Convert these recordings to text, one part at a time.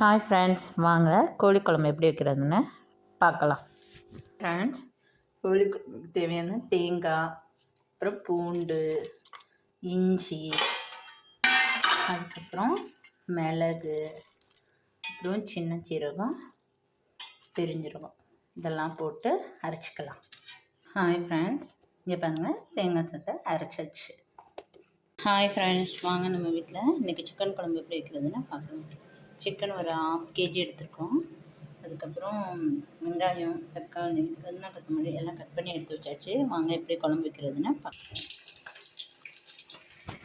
Hi friends வாங்க. கோழி குழம்பு எப்படி வைக்கிறதுன்னு பார்க்கலாம். ஃப்ரெண்ட்ஸ் கோழி குழம்புக்கு தேவையான தேங்காய் அப்புறம் பூண்டு இஞ்சி அதுக்கப்புறம் மிளகு அப்புறம் சின்ன சீரகம் பெருஞ்சீரகம் இதெல்லாம் போட்டு அரைச்சிக்கலாம். ஹாய் ஃப்ரெண்ட்ஸ் இங்கே பாருங்கள் தேங்காய் சத்தை அரைச்சாச்சு. ஹாய் ஃப்ரெண்ட்ஸ் வாங்க நம்ம வீட்டில் இன்றைக்கி சிக்கன் குழம்பு எப்படி வைக்கிறதுன்னு பார்க்கலாம். சிக்கன் ஒரு ஆஃப் கேஜி எடுத்துருக்கோம். அதுக்கப்புறம் வெங்காயம் தக்காளி புதினா கொத்தமல்லி எல்லாம் கட் பண்ணி எடுத்து வச்சாச்சு. வாங்க எப்படி குழம்பு வைக்கிறதுன்னு பார்க்கலாம்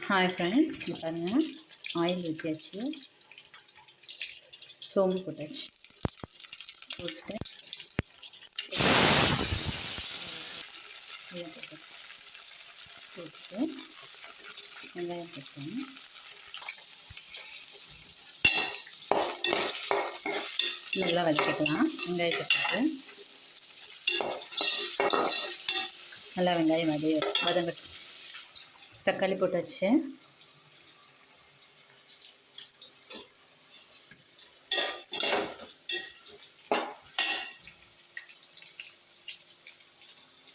ஹாய் ஃப்ரெண்ட்ஸ் பாருங்கள் ஆயில் ஊற்றியாச்சு சோம்பு போட்டாச்சு. போட்டு போட்டு வெங்காயம் போட்டேன் நல்லா வச்சுக்கலாம். வெங்காயத்தை போட்டு நல்லா வெங்காயம் வதவி வதங்கட்டும் தக்காளி போட்டாச்சு.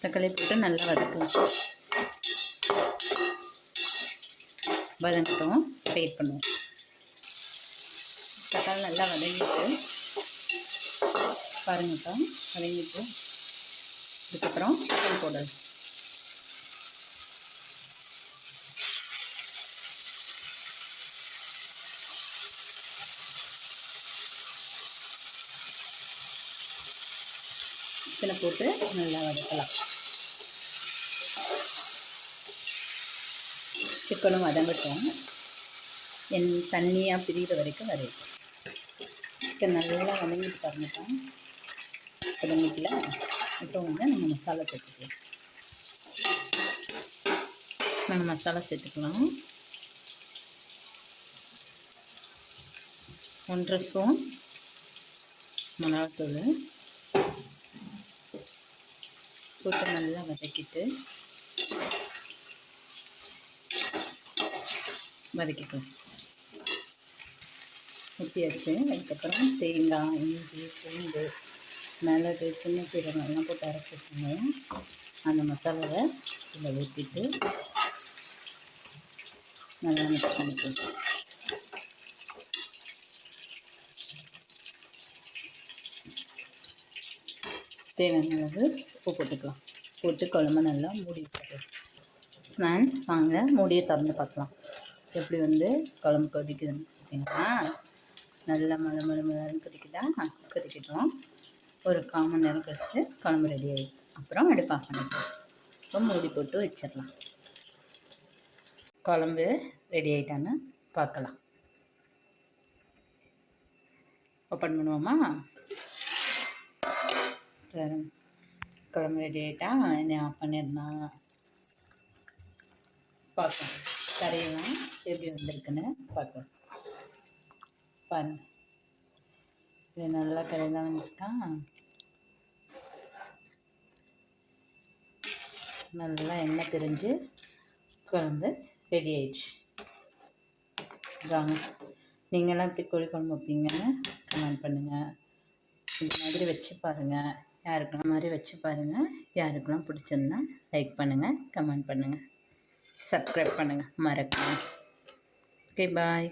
தக்காளி போட்டு நல்லா வதக்கலாம் வதங்கட்டும் வெயிட் பண்ணுவோம். தக்காளி நல்லா வதங்கிட்டு பாருங்கக்கா வதங்கிட்டு. அதுக்கப்புறம் சிக்கன் பவுடர் சிக்கனை போட்டு நல்லா வதக்கலாம். சிக்கனும் வதங்கட்டும். என் தண்ணியாக பிரிகிற வரைக்கும் வரைக்கும் சிக்கன் நல்லா வதங்கிட்டு பாருங்கக்கா வதங்கிக்கல அப்புறம் வந்து நம்ம மசாலா சேர்த்துக்கலாம். நம்ம மசாலா சேர்த்துக்கலாம். ஒன்றரை ஸ்பூன் மிளகாத்தூள். போட்டு நல்லா வதக்கிட்டு வதக்கிக்கலாம். ஊற்றி வச்சு அதுக்கப்புறம் தேங்காய் இஞ்சி பூண்டு மிளகு சின்ன சீரகம்லாம் போட்டு அரைச்சி வச்சுருந்தேன். அந்த மசாலாவை இதில் ஊற்றிட்டு நல்லா மிக்ஸ் பண்ணிக்கணும் தேவையான அளவு உப்பு போட்டுக்கலாம். போட்டு குழம்பு நல்லா மூடி நான் வாங்க மூடியை திறந்து பார்க்கலாம். எப்படி வந்து குழம்பு கொதிக்குதுன்னு பார்த்தீங்கன்னா நல்லா மழை மழை மழைன்னு கொதிக்குதா? கொதிக்கட்டும். ஒரு கால் மணி நேரம் கழிச்சு குழம்பு ரெடி ஆகிடும் அப்புறம் அடுப்பு ஆஃப் பண்ணிக்கலாம். இப்போ மூடி போட்டு வச்சிடலாம். குழம்பு ரெடி ஆகிட்டான்னு பார்க்கலாம். ஓப்பன் பண்ணுவோமா? சரி குழம்பு ரெடி ஆகிட்டா என்ன ஆஃப் பண்ணிடலாம். பார்க்கலாம். கரையெல்லாம் எப்படி வந்திருக்குன்னு பார்க்கலாம். பாருங்கள் இது நல்லா கரையெல்லாம் வந்துட்டா நல்லா எண்ணெய் தெரிஞ்சு குழம்பு ரெடி ஆயிடுச்சு. வாங்க. நீங்களாம் இப்படி கோழி குழம்பு வைப்பீங்கன்னு கமெண்ட் பண்ணுங்கள் இந்த மாதிரி வச்சு பாருங்கள் யாருக்கெல்லாம் மாதிரி வச்சு பாருங்கள் யாருக்கெல்லாம் பிடிச்சிருந்தா லைக் பண்ணுங்கள் கமெண்ட் பண்ணுங்கள் சப்ஸ்கிரைப் பண்ணுங்கள் மறக்காமல் ஓகே பாய்